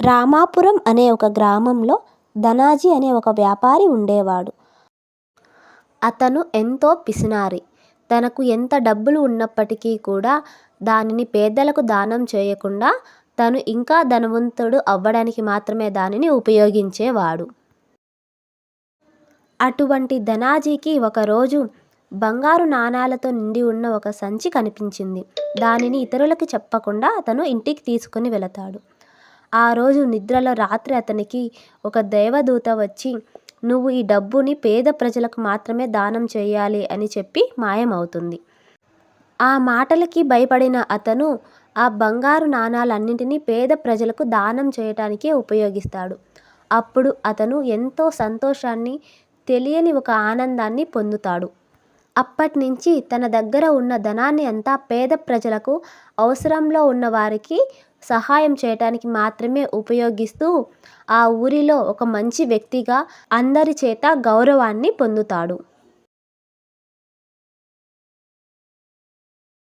రామాపురం అనే ఒక గ్రామంలో ధనాజీ అనే ఒక వ్యాపారి ఉండేవాడు. అతను ఎంతో పిసినారి. తనకు ఎంత డబ్బులు ఉన్నప్పటికీ కూడా దానిని పేదలకు దానం చేయకుండా తను ఇంకా ధనవంతుడు అవ్వడానికి మాత్రమే దానిని ఉపయోగించేవాడు. అటువంటి ధనాజీకి ఒకరోజు బంగారు నాణాలతో నిండి ఉన్న ఒక సంచి కనిపించింది. దానిని ఇతరులకు చెప్పకుండా అతను ఇంటికి తీసుకుని వెళతాడు. ఆ రోజు నిద్రలో రాత్రి అతనికి ఒక దేవదూత వచ్చి నువ్వు ఈ డబ్బుని పేద ప్రజలకు మాత్రమే దానం చేయాలి అని చెప్పి మాయమవుతుంది. ఆ మాటలకి భయపడిన అతను ఆ బంగారు నాణాలన్నింటినీ పేద ప్రజలకు దానం చేయటానికే ఉపయోగిస్తాడు. అప్పుడు అతను ఎంతో సంతోషాన్ని తెలియని ఒక ఆనందాన్ని పొందుతాడు. అప్పట్నుంచి తన దగ్గర ఉన్న ధనాన్ని అంతా పేద ప్రజలకు అవసరంలో ఉన్న వారికి సహాయం చేయటానికి మాత్రమే ఉపయోగిస్తూ ఆ ఊరిలో ఒక మంచి వ్యక్తిగా అందరి చేత గౌరవాన్ని పొందుతాడు.